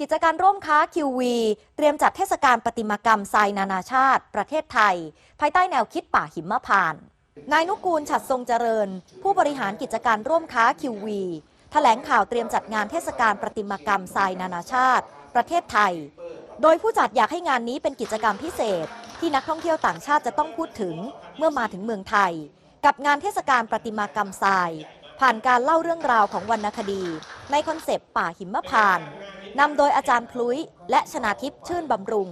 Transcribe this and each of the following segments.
กิจการร่วมค้า QV เตรียมจัดเทศกาลประติมากรรมทรายนานาชาติ ประเทศไทย ภายใต้แนวคิดป่าหิมพานต์นายนุกูลฉัดทรงเจริญ ผู้บริหารกิจการร่วมค้า QV แถลงข่าวเตรียมจัดงานเทศกาลประติมากรรมทรายนานาชาติ ประเทศไทย โดยผู้จัดอยากให้งานนี้เป็นกิจกรรมพิเศษ ที่นักท่องเที่ยวต่างชาติจะต้องพูดถึงเมื่อมาถึงเมืองไทย กับงานเทศกาลประติมากรรมทราย ผ่านการเล่าเรื่องราวของวรรณคดี ในคอนเซปต์ป่าหิมพานต์ นำโดยอาจารย์พลุยและชนาทิพย์ชื่นบำรุง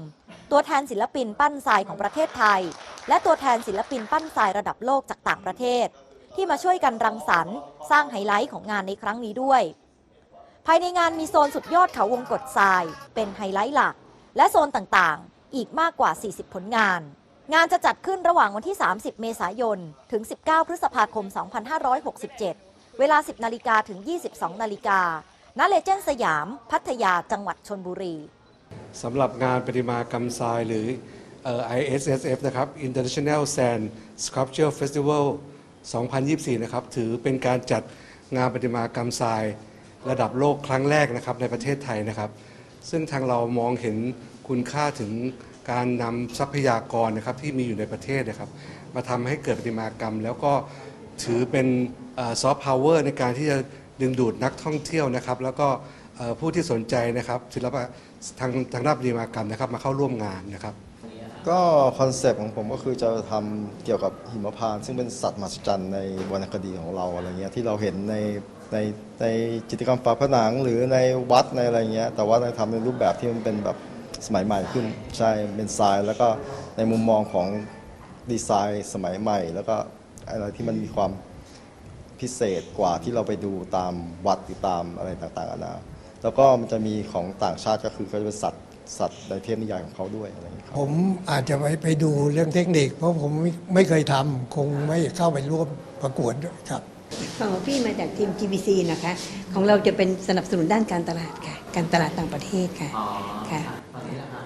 ตัวแทนศิลปินปั้นทรายของประเทศไทย และตัวแทนศิลปินปั้นทรายระดับโลกจากต่างประเทศ ที่มาช่วยกันรังสรรค์ สร้างไฮไลท์ของงานในครั้งนี้ด้วย ภายในงานมีโซนสุดยอดเขาวงกฏทราย เป็นไฮไลท์หลัก และโซนต่างๆ อีกมากกว่า 40 ผลงาน งานจะจัดขึ้นระหว่างวันที่ 30 เมษายน ถึง 19 พฤษภาคม 2567 เวลา 10 นาฬิกาถึง 22 นาฬิกา ณเลเจนสยาม พัทยาจังหวัดชนบุรีสำหรับงานประติมากรรมทรายหรือเอ่อ ISSF นะครับ International Sand Sculpture Festival 2024 นะครับ ถือเป็นการจัดงานประติมากรรมทราย ระดับโลกครั้งแรกนะครับในประเทศไทยนะครับ ซึ่งทางเรามองเห็นคุณค่าถึงการนำทรัพยากรนะครับที่มีอยู่ในประเทศนะครับ มาทำให้เกิดประติมากรรม แล้วก็ถือเป็นซอฟต์พาวเวอร์ในการที่จะ ดึงดูดนักท่องเที่ยวนะครับ แล้วก็ผู้ที่สนใจนะครับศิลปะทางทางด้านประติมากรรมนะครับ มาเข้าร่วมงานนะครับ ก็คอนเซปต์ของผมก็คือจะทำเกี่ยวกับหิมพานต์ซึ่งเป็นสัตว์มหัศจรรย์ในวรรณคดีของเราอะไรเงี้ยที่เราเห็นในในในจิตรกรรมฝาผนังหรือในวัดในอะไรเงี้ยแต่ว่าเราทำในรูปแบบที่มันเป็นแบบสมัยใหม่ขึ้นใช่เป็นทรายแล้วก็ในมุมมองของดีไซน์สมัยใหม่ แล้วก็อะไรที่มันมีความ พิเศษกว่าที่เราไปดูตามวัดหรือตามอะไรต่างๆนานาแล้วก็มันจะมีของต่างชาติก็คือเขาจะเป็นสัตว์สัตว์ในเทพนิยายของเขาด้วยอะไรอย่างเงี้ยครับผมอาจจะไปไปดูเรื่องเทคนิค เพราะผมไม่ไม่เคยทำคงไม่เข้าไปร่วมประกวดด้วยครับ ของพี่มาจากทีม GBC นะคะ ของเราจะเป็นสนับสนุนด้านการตลาดค่ะ การตลาดต่างประเทศค่ะค่ะ ตอนนี้ละฮะ